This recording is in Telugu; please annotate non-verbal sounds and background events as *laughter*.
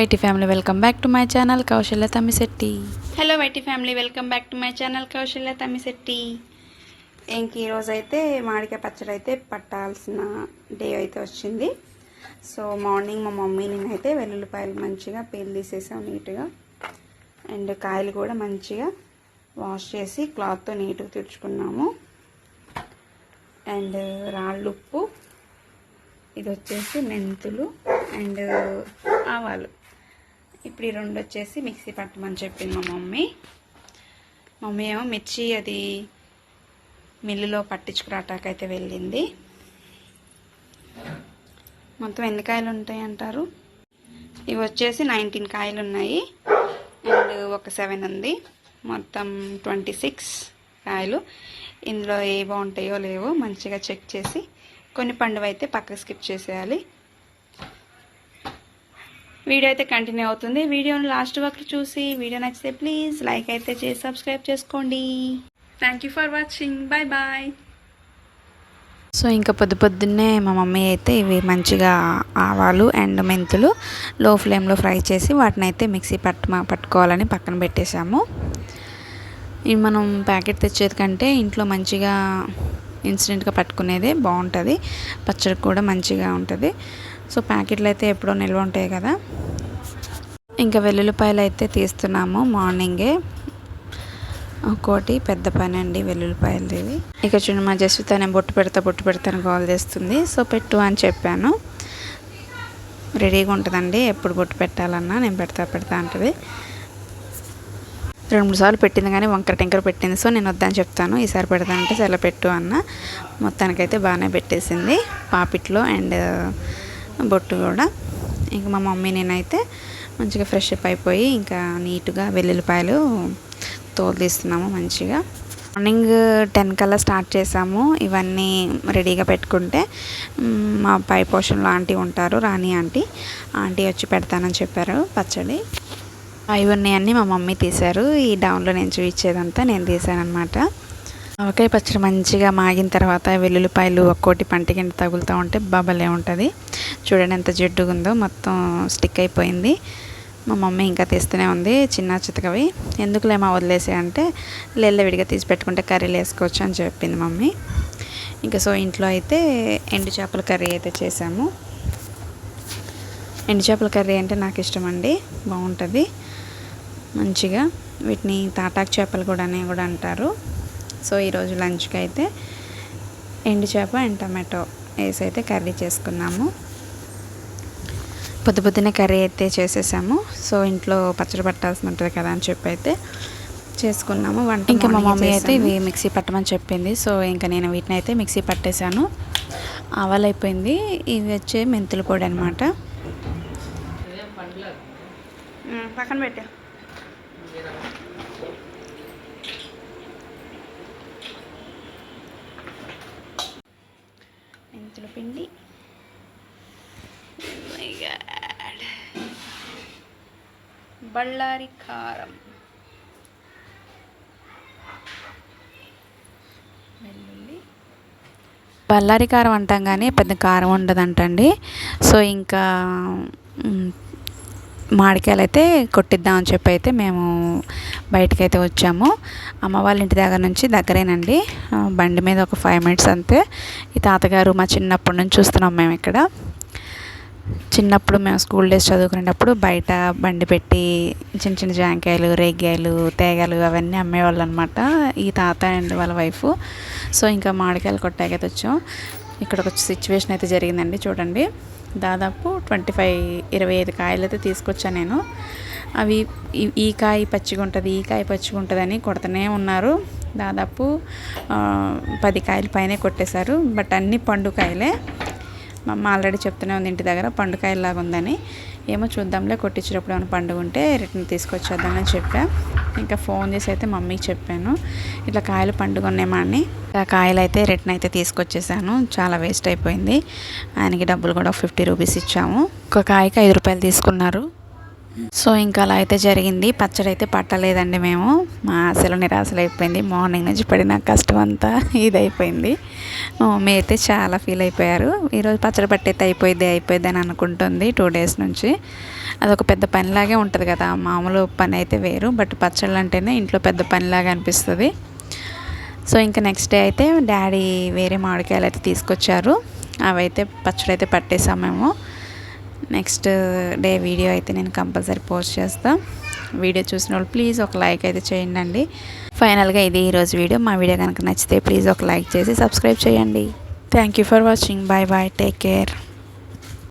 YT family welcome back to my channel Kausalya Tammisetti hello YT family welcome back to my channel Kausalya Tammisetti ఇంక ఈరోజు అయితే మామిడికాయ పచ్చడి అయితే పట్టాల్సిన డే అయితే వచ్చింది. సో మార్నింగ్ మా మమ్మీ నేనైతే వెల్లుల్లిపాయలు మంచిగా పీల్ తీసేసాం నీట్గా. అండ్ కాయలు కూడా మంచిగా వాష్ చేసి క్లాత్తో నీట్గా తుడుచుకున్నాము. అండ్ రాళ్ళుప్పు ఇది వచ్చేసి మెంతులు అండ్ ఆవాలు. ఇప్పుడు ఈ రెండు వచ్చేసి మిక్సీ పట్టమని చెప్పింది మా మమ్మీ. మమ్మీ ఏమో మిర్చి అది మిల్లులో పట్టించుకురాటాకైతే వెళ్ళింది. మొత్తం ఎన్ని కాయలు ఉంటాయి అంటారు? ఇవి వచ్చేసి నైన్టీన్ కాయలు ఉన్నాయి. అండ్ ఒక సెవెన్ ఉంది. మొత్తం ట్వంటీ సిక్స్ కాయలు. ఇందులో ఏ బాగుంటాయో లేవో మంచిగా చెక్ చేసి కొన్ని పండువైతే పక్కకు స్కిప్ చేసేయాలి. వీడియో అయితే కంటిన్యూ అవుతుంది. వీడియోని లాస్ట్ వరకు చూసి వీడియో నచ్చితే ప్లీజ్ లైక్ అయితే చేసి సబ్స్క్రైబ్ చేసుకోండి. Thank you for watching bye bye so ఇంకా పొద్దు పొద్దున్నే మా మమ్మీ అయితే ఇవి మంచిగా ఆవాలు అండ్ మెంతులు లో ఫ్లేమ్లో ఫ్రై చేసి వాటిని అయితే మిక్సీ పట్టు పట్టుకోవాలని పక్కన పెట్టేశాము. ఇవి మనం ప్యాకెట్ తెచ్చేది కంటే ఇంట్లో మంచిగా ఇన్స్టెంట్గా పట్టుకునేదే బాగుంటుంది. పచ్చడి కూడా మంచిగా ఉంటుంది. సో ప్యాకెట్లు అయితే ఎప్పుడో నిల్వ ఉంటాయి కదా. ఇంకా వెల్లుల్లిపాయలు అయితే తీస్తున్నాము మార్నింగే. ఒక్కోటి పెద్ద పని అండి వెల్లుల్లిపాయలది. ఇక చూడండి మా జస్విత నేను బొట్టు పెడతా బొట్టు పెడతాను కాల్ చేస్తుంది. సో పెట్టు అని చెప్పాను. రెడీగా ఉంటుందండి. ఎప్పుడు బొట్టు పెట్టాలన్నా నేను పెడతా పెడతా అంటుంది. రెండు మూడు సార్లు పెట్టింది కానీ వంకర టెంకర పెట్టింది. సో నేను వద్దని చెప్తాను. ఈసారి పెడతానంటే సరే పెట్టు అన్న. మొత్తానికైతే బాగానే పెట్టేసింది. పాపిట్లో అండ్ బొట్టు కూడా. ఇంకా మా మమ్మీ నేనైతే మంచిగా ఫ్రెష్ అప్ అయిపోయి ఇంకా నీట్గా వెల్లుల్లిపాయలు తోలు తీస్తున్నాము మంచిగా. మార్నింగ్ టెన్ కల్లా స్టార్ట్ చేసాము. ఇవన్నీ రెడీగా పెట్టుకుంటే మా పై పోషన్లో ఆంటీ ఉంటారు రాణి ఆంటీ. ఆంటీ వచ్చి పెడతానని చెప్పారు పచ్చడి. ఇవన్నీ అన్నీ మా మమ్మీ తీశారు. ఈ డౌన్లో నేను చూపించేదంతా నేను తీశాను అనమాట ఆవకాయ పచ్చడి మంచిగా మాగిన తర్వాత వెల్లుల్లిపాయలు ఒక్కోటి పంటి కింద తగులుతూ ఉంటే బబలే ఉంటుంది. చూడండి ఎంత జిడ్డుగా ఉందో మొత్తం స్టిక్ అయిపోయింది. మా మమ్మీ ఇంకా తీస్తూనే ఉంది చిన్న చితకవి. ఎందుకులేమా వదిలేసే అంటే లేళ్ళ విడిగా తీసి పెట్టుకుంటే కర్రీలు వేసుకోవచ్చు అని చెప్పింది మమ్మీ. ఇంకా సో ఇంట్లో అయితే ఎండు చేపల కర్రీ అయితే చేసాము. ఎండు చేపల కర్రీ అంటే నాకు ఇష్టం అండి బాగుంటుంది. మంచిగా వీటిని తాటాకు చేపలు కూడా అని కూడా అంటారు. సో ఈరోజు లంచ్కి అయితే ఎండు చేప అండ్ టమాటో వేసి అయితే కర్రీ చేసుకున్నాము. పొద్దు పొద్దున్నే కర్రీ అయితే చేసేసాము. సో ఇంట్లో పచ్చడి పట్టాల్సి ఉంటుంది కదా అని చెప్పి అయితే చేసుకున్నాము. వంట ఇంకా మా మమ్మీ అయితే ఇవి మిక్సీ పట్టమని చెప్పింది. సో ఇంకా నేను వీటిని అయితే మిక్సీ పట్టేశాను. ఆవాలు అయిపోయింది ఇవి వచ్చే మెంతుల పొడి అనమాట పక్కన పెట్టా. మెంతుల పిండి. Oh బళ్ళారి కారం. వెల్లుల్లి. బళ్ళారి కారం అంటాం కానీ పెద్ద కారం ఉండదంటండి. సో ఇంకా మామిడికాయలు అయితే కొట్టిద్దామని చెప్పి అయితే మేము బయటకు అయితే వచ్చాము. అమ్మ వాళ్ళ ఇంటి దగ్గర నుంచి దగ్గరేనండి. బండి మీద ఒక ఫైవ్ మినిట్స్ అంతే. ఈ తాతగారు మా చిన్నప్పటి నుంచి చూస్తున్నాం మేము ఇక్కడ. చిన్నప్పుడు మేము స్కూల్ డేస్ చదువుకునేటప్పుడు బయట బండి పెట్టి చిన్న చిన్న జాంకాయలు రేగ్గాయలు తేగలు అవన్నీ అమ్మేవాళ్ళు అనమాట ఈ తాత అండ్ వాళ్ళ వైఫ్. సో ఇంకా మామిడికాయలు కొట్టాకైతే వచ్చాం. ఇక్కడ ఒక సిచ్యువేషన్ అయితే జరిగిందండి చూడండి. దాదాపు ట్వంటీ ఫైవ్ ఇరవై ఐదు కాయలు అయితే తీసుకొచ్చాను నేను. అవి ఈ- ఈ కాయ పచ్చిగా ఉంటుంది ఈ కాయ పచ్చిగా ఉంటుందని కొడుతూనే ఉన్నారు. దాదాపు పది కాయలు పైనే కొట్టేశారు. బట్ అన్ని పండు కాయలే. మా అమ్మ ఆల్రెడీ చెప్తూనే ఉంది ఇంటి దగ్గర పండుకాయలాగా ఉందని. ఏమో చూద్దాంలే కొట్టించేటప్పుడు ఏమైనా పండుగ ఉంటే రిటర్న్ తీసుకొచ్చేద్దామని చెప్పా. ఇంకా ఫోన్ చేసి అయితే మమ్మీకి చెప్పాను. ఇట్లా కాయలు పండుగ ఉన్నాయమ్మా అని ఆ కాయలు అయితే రిటర్న్ అయితే తీసుకొచ్చేసాను. చాలా వేస్ట్ అయిపోయింది. ఆయనకి డబ్బులు కూడా ఫిఫ్టీ రూపీస్ ఇచ్చాము. ఒక కాయకి ఐదు రూపాయలు తీసుకున్నారు. సో ఇంకా అలా అయితే జరిగింది. పచ్చడి అయితే పట్టలేదండి మేము. మా ఆశలు నిరాశలు అయిపోయింది మార్నింగ్ నుంచి పడిన కష్టం అంతా *laughs* ఇది అయిపోయింది మమ్మీ అయితే చాలా ఫీల్ అయిపోయారు. ఈరోజు పచ్చడి పట్టయితే అయిపోయింది అయిపోయింది అని అనుకుంటుంది టూ డేస్ నుంచి. అదొక పెద్ద పనిలాగే ఉంటుంది కదా. మామూలు పని అయితే వేరు బట్ పచ్చళ్ళు అంటేనే ఇంట్లో పెద్ద పనిలాగా అనిపిస్తుంది. సో ఇంకా నెక్స్ట్ డే అయితే డాడీ వేరే మామిడికాయలు అయితే తీసుకొచ్చారు. అవి అయితే పచ్చడి అయితే పట్టేసాం మేము. నెక్స్ట్ డే వీడియో అయితే నేను కంపల్సరీ పోస్ట్ చేస్తాను వీడియో చూసిన వాళ్ళు ప్లీజ్ ఒక లైక్ అయితే చేయండి అండి ఫైనల్గా ఇది ఈరోజు వీడియో. మా వీడియో కనుక నచ్చితే ప్లీజ్ ఒక లైక్ చేసి సబ్స్క్రైబ్ చేయండి. Thank you for watching bye bye take care